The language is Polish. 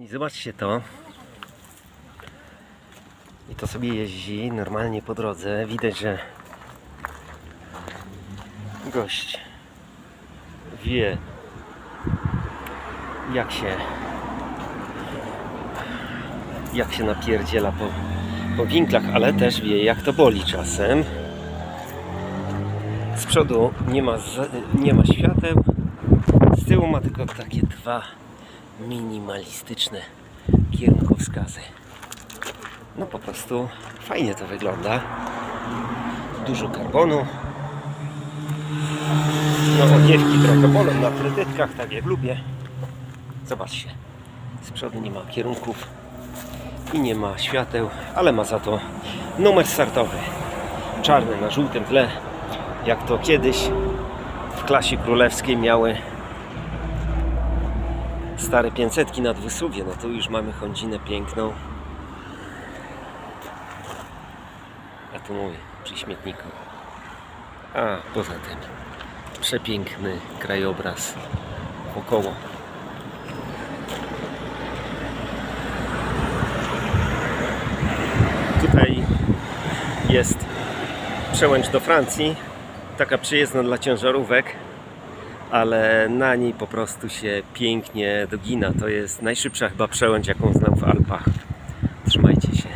I zobaczcie to. I to sobie jeździ normalnie po drodze. Widać, że gość wie jak się jak się napierdziela po, po winklach, ale też wie jak to boli czasem. Z przodu nie ma, nie ma świateł, z tyłu ma tylko takie dwa minimalistyczne kierunkowskazy. No po prostu fajnie to wygląda. Dużo karbonu. No ogiewki bolą na kredytkach, tak jak lubię. Zobaczcie. Z przodu nie ma kierunków i nie ma świateł, ale ma za to numer startowy. Czarny na żółtym tle, jak to kiedyś w klasie królewskiej miały stare 500 nad Wysuwie. No tu już mamy Hondzinę piękną. A tu mówię, przy śmietniku. A poza tym przepiękny krajobraz wokoło. Tutaj jest przełęcz do Francji, taka przyjezdna dla ciężarówek, ale na niej po prostu się pięknie dogina. To jest najszybsza chyba przełęcz, jaką znam w Alpach. Trzymajcie się.